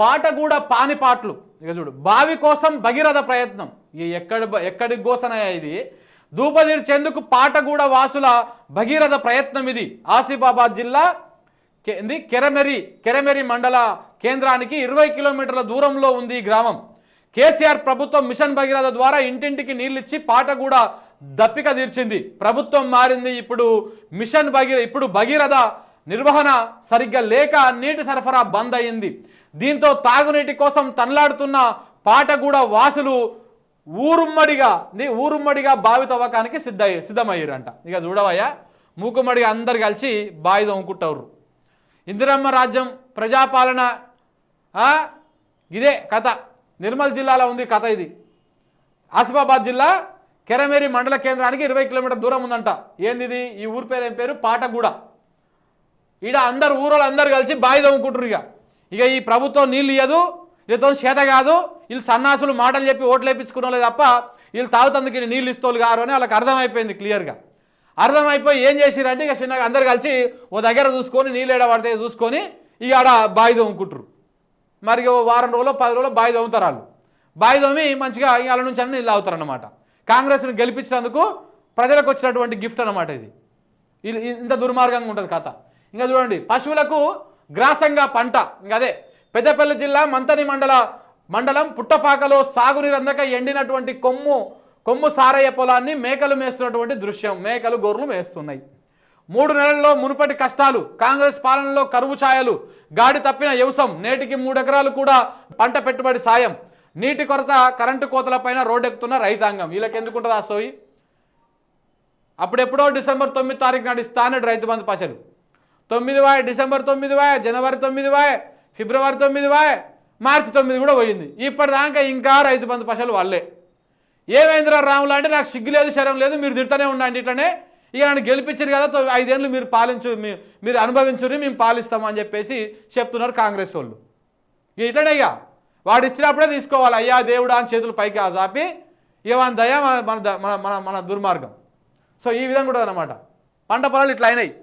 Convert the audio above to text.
పాట కూడా పాని పాటలు. ఇక చూడు బావి కోసం భగీరథ ప్రయత్నం. ఈ ఎక్కడి ఎక్కడి గోసనయ్యా ఇది? దూపదీర్చేందుకు పాటగూడ వాసుల భగీరథ ప్రయత్నం ఇది. ఆసిఫాబాద్ జిల్లా ఇది కెరమెరి కెరమెరి మండల కేంద్రానికి ఇరవై కిలోమీటర్ల దూరంలో ఉంది ఈ గ్రామం. కేసీఆర్ ప్రభుత్వం మిషన్ భగీరథ ద్వారా ఇంటింటికి నీళ్ళిచ్చి పాటగూడ దప్పిక తీర్చింది. ప్రభుత్వం మారింది. ఇప్పుడు మిషన్ భగీర ఇప్పుడు భగీరథ నిర్వహణ సరిగ్గా లేక నీటి సరఫరా బంద్ అయింది. దీంతో తాగునీటి కోసం తనలాడుతున్న పాటగూడ వాసులు ఊరుమ్మడిగా నీ ఊరుమ్మడిగా బావి తవ్వకానికి సిద్ధ సిద్ధమయ్యారంట. ఇక చూడవయ్యా మూకుమ్మడిగా అందరు కలిసి బావి తవ్వుకుంటారు ఇందిరమ్మ రాజ్యం ప్రజాపాలన ఇదే కథ. నిర్మల్ జిల్లాలో ఉంది కథ ఇది. ఆసిఫాబాద్ జిల్లా కెరమేరి మండల కేంద్రానికి ఇరవై కిలోమీటర్ దూరం ఉందంట. ఏంది ఇది ఈ ఊరి పేరు ఏం పేరు పాటగూడ ఈడ అందరు ఊరోళ్ళు అందరు కలిసి బావి తవ్వుకుంటారు ఇక. ఇక ఈ ప్రభుత్వం నీళ్ళు ఇయ్యదు వీళ్ళతో చేత కాదు వీళ్ళు సన్నాసులు మాటలు చెప్పి ఓట్లు వేయించుకున్న తప్ప వీళ్ళు తాగుతందుకు నీళ్ళు ఇస్తోళ్ళు గారు అని వాళ్ళకి అర్థమైపోయింది క్లియర్గా అర్థమైపోయి ఏం చేసిరంటే ఇక చిన్నగా అందరు కలిసి ఓ దగ్గర చూసుకొని నీళ్ళు ఏడ పడితే చూసుకొని ఇక ఆడ బావి తవ్వుకుంటారు మరి ఓ వారం రోజులు పది రోజులు బావి తవ్వుతారు వాళ్ళు. బావి తోమి మంచిగా వాళ్ళ నుంచి అన్ని నీళ్ళు తాగుతారు అనమాట కాంగ్రెస్ను గెలిపించినందుకు ప్రజలకు వచ్చినటువంటి గిఫ్ట్ అనమాట ఇది. ఇది ఇంత దుర్మార్గంగా ఉంటుంది కథ. ఇంకా చూడండి పశువులకు గ్రాసంగా పంట. ఇంకా అదే పెద్దపల్లి జిల్లా మంతని మండల మండలం పుట్టపాకలో సాగునీరు అందక ఎండినటువంటి కొమ్ము కొమ్ము సారయ్య పొలాన్ని మేకలు మేస్తున్నటువంటి దృశ్యం. మేకలు గొర్రెలు మేస్తున్నాయి. మూడు నెలల్లో మునుపటి కష్టాలు కాంగ్రెస్ పాలనలో కరువు ఛాయలు గాడి తప్పిన యవసం నేటికి మూడెకరాలు కూడా పంట పెట్టుబడి సాయం నీటి కొరత కరెంటు కోతలపైన రోడ్డెక్కుతున్న రైతాంగం. వీళ్ళకి ఎందుకుంటుంది సోయి? అప్పుడెప్పుడో డిసెంబర్ తొమ్మిది తారీఖు నాడు ఇస్తానడు రైతు బంధు పైసలు తొమ్మిది వాయ్ డిసెంబర్ తొమ్మిది వాయ్ జనవరి తొమ్మిది వాయ్ ఫిబ్రవరి తొమ్మిది వాయ్ మార్చి తొమ్మిది కూడా పోయింది. ఇప్పటిదాకా ఇంకా రైతు బంధు పశువులు వాళ్ళే. ఏమైందిరా రాములు అంటే నాకు సిగ్గు లేదు శరం లేదు మీరు తిడతానే ఉండండి ఇట్లనే. ఇక నన్ను గెలిపించారు కదా ఐదేళ్ళు మీరు పాలించు మీ- మీరు అనుభవించుని మేము పాలిస్తామని చెప్పేసి చెప్తున్నారు కాంగ్రెస్ వాళ్ళు. ఇక ఇట్లనే ఇక. వాడు ఇచ్చినప్పుడే తీసుకోవాలి అయ్యా దేవుడా అని చేతులు పైకి ఆ చాపి ఇక మన దయ మన ద- మన మన మన దుర్మార్గం. సో ఈ విధంగా కూడా అనమాట పంట పొలాలు ఇట్లా అయినాయి.